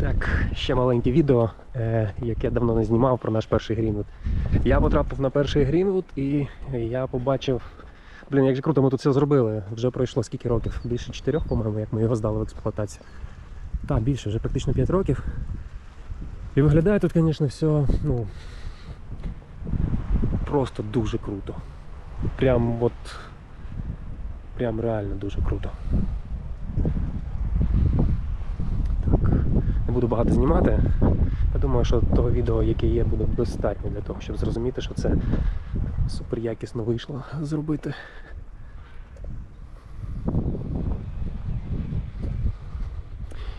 Так, ще маленьке відео, е, яке я давно не знімав про наш перший Грінвуд. Я потрапив на перший Грінвуд і я побачив. Блін, як же круто, ми тут все зробили. Вже пройшло скільки років? Більше чотирьох, по-моєму, як ми його здали в експлуатацію. Так, більше, вже практично 5 років. І виглядає тут, звісно, все, ну. Просто дуже круто. Прям от. Прям реально дуже круто. Так, не буду багато знімати. Я думаю, що того відео, яке є, буде достатньо для того, щоб зрозуміти, що це супер якісно вийшло зробити.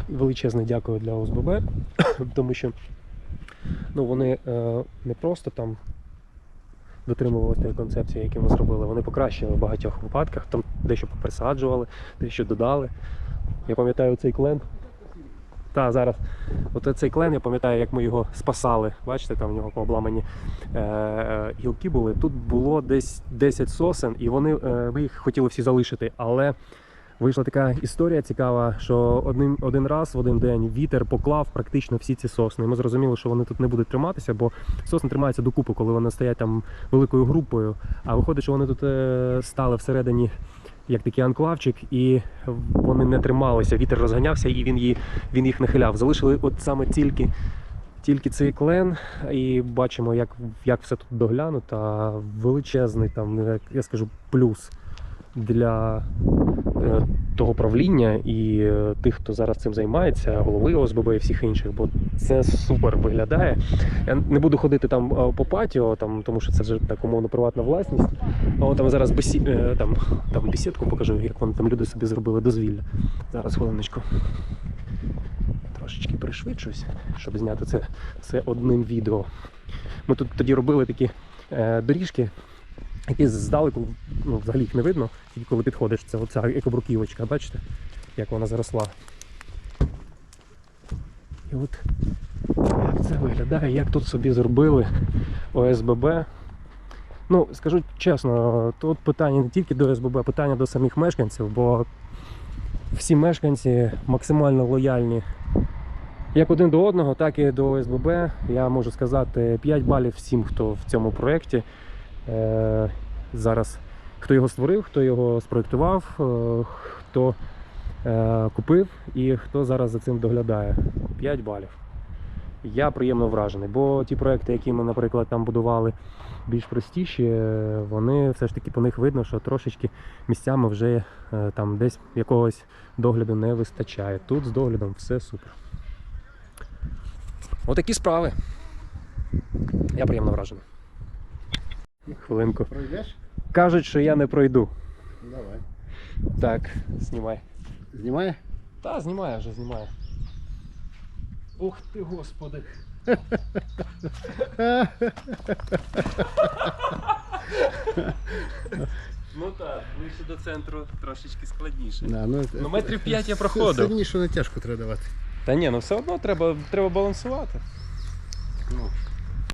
І величезне дякую для ОСББ, тому що ну, вони е, не просто там дотримувалися тієї концепції, які ми зробили, вони покращили в багатьох випадках, там дещо попересаджували, дещо додали. Я пам'ятаю цей клен. Та зараз. От цей клен, я пам'ятаю, як ми його спасали. Бачите, там в нього пообламані е- е, гілки були. Тут було десь 10 сосен, і вони, е, ми їх хотіли всі залишити. Але вийшла така історія цікава, що один, один раз в один день вітер поклав практично всі ці сосни. І ми зрозуміли, що вони тут не будуть триматися, бо сосни тримаються докупи, коли вони стоять там великою групою. А виходить, що вони тут е, стали всередині як такий анклавчик, і вони не трималися. Вітер розганявся і він, її, він їх нахиляв. Залишили от саме тільки, тільки цей клен, і бачимо, як, як все тут доглянуто. Величезний там, я скажу, плюс для того правління і е, тих, хто зараз цим займається, голови ОСББ і всіх інших, бо це супер виглядає. Я не буду ходити там е, по патіо, там, тому що це вже так умовно приватна власність. От там зараз бесі... е, там, там бесідку покажу, як вони там люди собі зробили дозвілля. Зараз хвилиночку. Трошечки пришвидшусь, щоб зняти це, це одним відео. Ми тут тоді робили такі е, доріжки, які здалеку ну, взагалі їх не видно, тільки коли підходиш. Це оця екобруківочка, бачите, як вона заросла. І от як це виглядає, як тут собі зробили ОСББ. Ну, скажу чесно, тут питання не тільки до ОСББ, а питання до самих мешканців, бо всі мешканці максимально лояльні як один до одного, так і до ОСББ. Я можу сказати 5 балів всім, хто в цьому проєкті. Е, зараз хто його створив, хто його спроєктував, е, хто е, купив і хто зараз за цим доглядає. 5 балів. Я приємно вражений, бо ті проекти, які ми, наприклад, там будували більш простіші, вони все ж таки по них видно, що трошечки місцями вже там десь якогось догляду не вистачає. Тут з доглядом все супер. Отакі справи. Я приємно вражений. Хвилинку. Пройдеш? Кажуть, що я не пройду. Давай. Так, знімай. Знімає? Та, знімаю вже, знімаю. Ух ти, господи. ну так, ближче до центру трошечки складніше. Да, ну, Ну, метрів п'ять я проходив. Сильнішу натяжку треба давати. Та ні, ну все одно треба, треба балансувати. Ну,